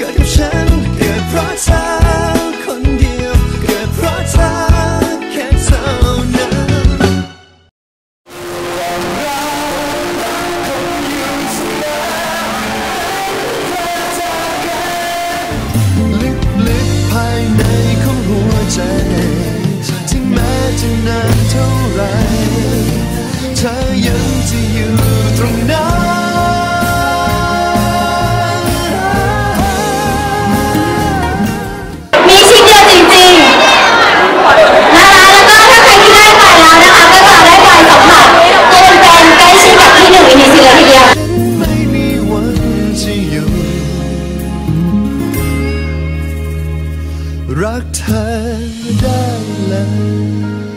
เกิดกับฉันเกิดเพราะเธอ รักเธอได้เลย